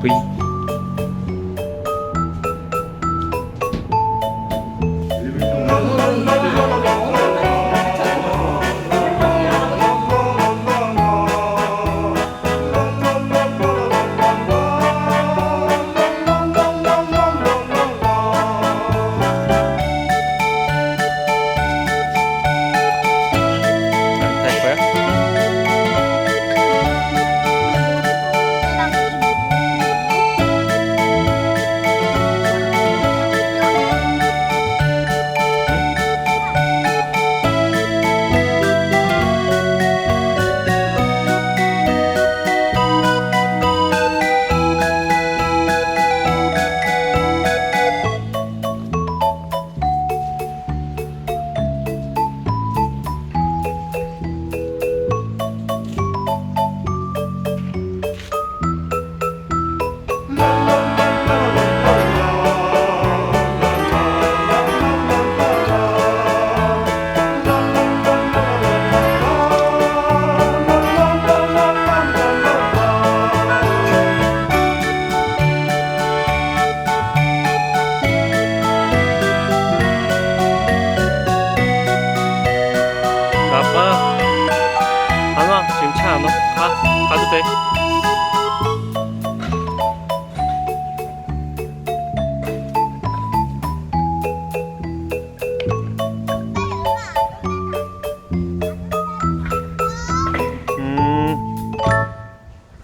不。 아빠 안 와. 지금 차 안 와. 가. 가도 돼.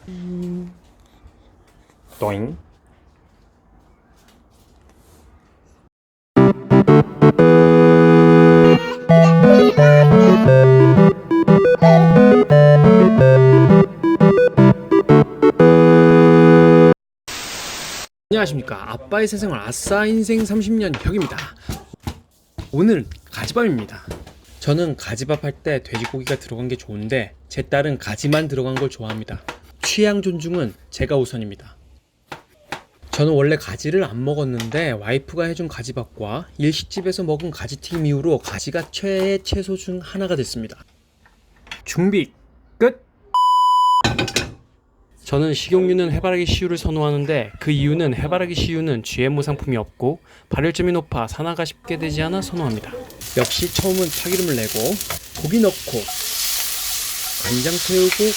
음. 또잉. 안녕하십니까. 아빠의 세상을 아싸 인생 30년 혁입니다. 오늘 가지밥입니다. 저는 가지밥 할 때 돼지고기가 들어간 게 좋은데 제 딸은 가지만 들어간 걸 좋아합니다. 취향 존중은 제가 우선입니다. 저는 원래 가지를 안 먹었는데 와이프가 해준 가지밥과 일식집에서 먹은 가지튀김 이후로 가지가 최애 채소 중 하나가 됐습니다. 준비 끝! 저는 식용유는 해바라기 씨유를 선호하는데 그 이유는 해바라기 씨유는 GMO 상품이 없고 발열점이 높아 산화가 쉽게 되지 않아 선호합니다. 역시 처음은 파기름을 내고 고기 넣고 간장 태우고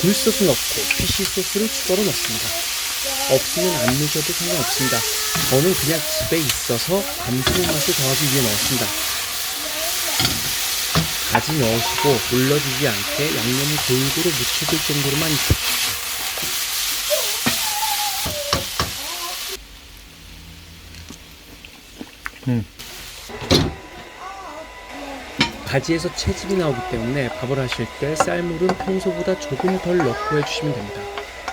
굴소스 넣고 피시 소스를 추가로 넣습니다. 없으면 안 넣으셔도 상관없습니다. 저는 그냥 집에 있어서 감칠맛을 더하기 위해 넣었습니다. 가지 넣으시고 물러지지 않게 양념을 골고루 묻혀줄 정도로만 익혀주십시오. 음. 가지에서 채즙이 나오기 때문에 밥을 하실 때 쌀물은 평소보다 조금 덜 넣고 해주시면 됩니다.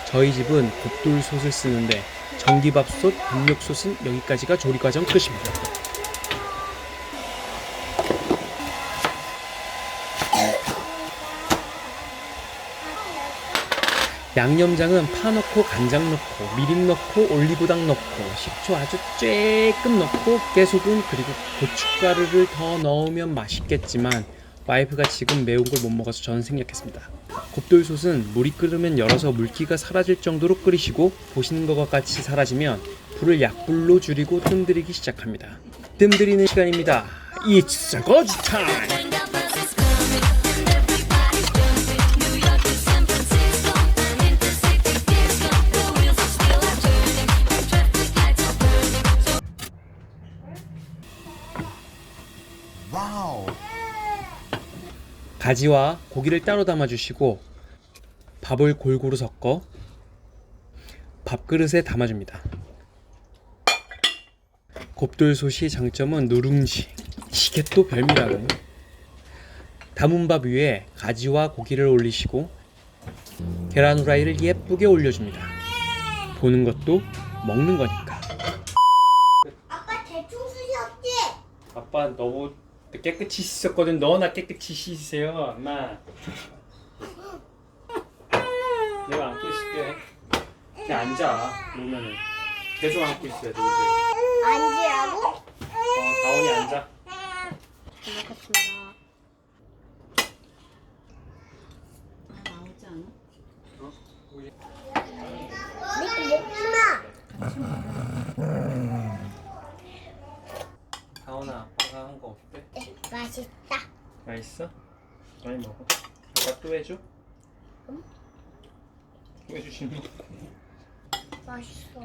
저희 집은 곱돌솥을 쓰는데 전기밥솥, 압력솥은 여기까지가 조리 과정 끝입니다. 양념장은 파 넣고 간장 넣고 미림 넣고 올리고당 넣고 식초 아주 쬐끔 넣고 깨소금 그리고 고춧가루를 더 넣으면 맛있겠지만 와이프가 지금 매운 걸 못 먹어서 저는 생략했습니다. 곱돌솥은 물이 끓으면 열어서 물기가 사라질 정도로 끓이시고 보시는 것과 같이 사라지면 불을 약불로 줄이고 뜸들이기 시작합니다. 뜸들이는 시간입니다. It's a go time! 가지와 고기를 따로 담아주시고 밥을 골고루 섞어 밥그릇에 담아줍니다. 곱돌솥이 장점은 누룽지, 이게 또 별미라고. 담은 밥 위에 가지와 고기를 올리시고 계란 후라이를 예쁘게 올려줍니다. 보는 것도 먹는 거니까. 아빠 대충 쑤셨지? 아빠 너무 깨끗이 씻었거든. 너나 깨끗이 씻으세요, 엄마. 내가 안고 있을게. 그냥 앉아. 그러면은 계속 안고 있어야 돼. 이제. 앉으라고? 어, 다원이 앉아. 잘 먹겠습니다. 나오지 않아? 네, 맛있어? 많이 먹어. 아빠 또 해줘? 응? 또 해주시면 맛있어.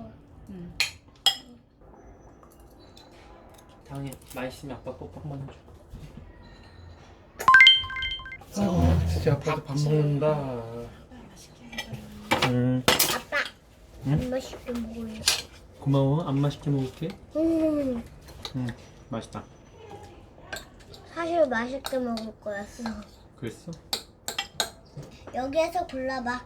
응. 다음에 맛있으면 아빠 꼭한번 해줘. 아, 진짜 아빠도 밥 먹는다. 음, 아빠. 응? 안 맛있게 먹어요. 고마워. 안 맛있게 먹을게. 음. 음, 맛있다. 사실 맛있게 먹을 거였어. 그랬어? 여기에서 골라봐.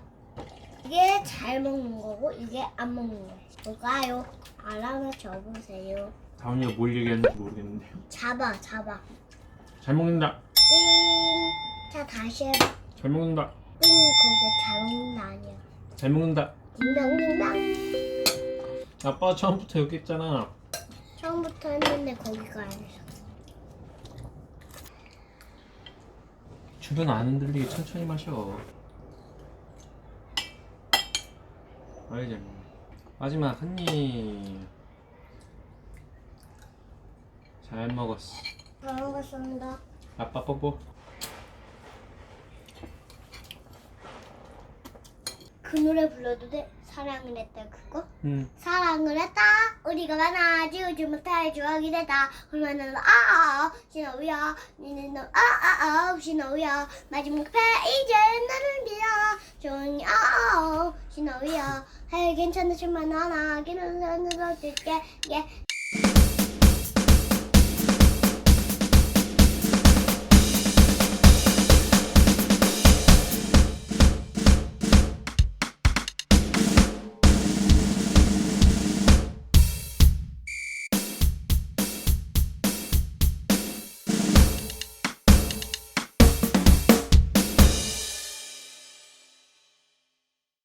이게 잘 먹는 거고 이게 안 먹는 거. 뭘까요? 알아서 적으세요. 다운이가 뭘 얘기하는지 모르겠는데. 잡아, 잡아. 잘 먹는다. 띵. 자 다시 해봐. 잘 먹는다. 띵. 거기 잘 먹는 거 아니야. 잘 먹는다. 딩당딩당. 아빠 처음부터 여기 있잖아. 처음부터 했는데 거기가 아니야. 주변 안 흔들리게 천천히 마셔. 먹네. 마지막 한 입. 잘 먹었어. 잘 먹었습니다. 아빠 뽀뽀. 그 노래 불러도 돼? 사랑을 했다 그거? 응. 사랑을 했다? 우리가 만나 지우지 못할 추억이 됐다. 얼마나 아아 신호야. 니는 너 아아아 신호야. 마지막 페이지 나를 빌어 조용히 아아 신호야. 해 괜찮으시면 하나 기는 산으로 줄게 예